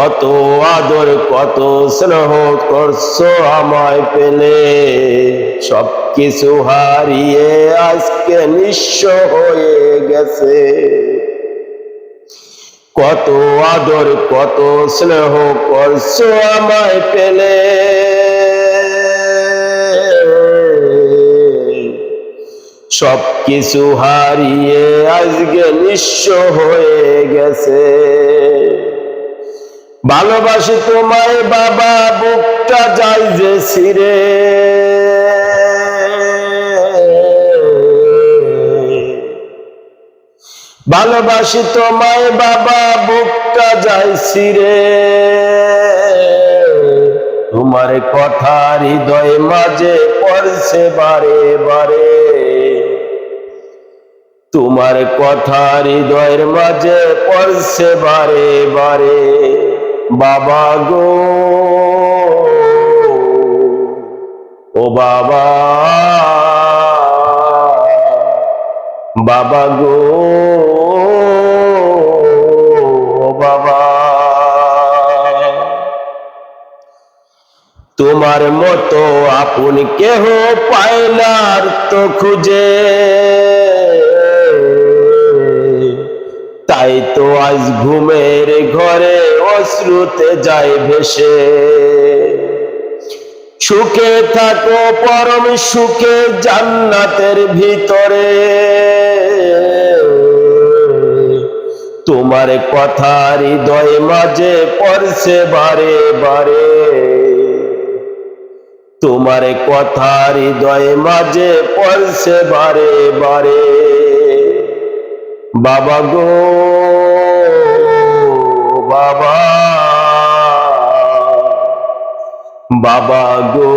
কত আদর, কত স্নেহ করছ আমায় পেলে? সব কিছু হারিয়ে আজকে নিঃস্ব হয়ে গেছে। কত আদর, কত স্নেহ করছ আমায় পেলে? সব কিছু হারিয়ে আজকে নিঃস্ব হয়ে গেছে। ভালোবাসি তোমায় বাবা, বুকটা যাই যে সিরে ভালোবাসি তোমায় বাবা, বুকটা যাই সিরে তোমার কথা হৃদয় মাঝে পড়ছে বারে বারে। তোমার কথা হৃদয়ের মাঝে পড়ছে বারে বারে। বাবা গো। ও বাবা। বাবা গো। ও বাবা। তোমার মতো আপন কেহ পায় না আর তো খুঁজে। তো আজ ঘুমের ঘরে অশ্রুতে যায় ভেসে। সুখে থাকো পরম সুখে জান্নাতের ভিতরে। তোমার কথা হৃদয় মাঝে পড়ছে বারে বারে। তোমার কথা হৃদয় মাঝে পড়ছে বারে বারে। বাবা গো বাবা গো।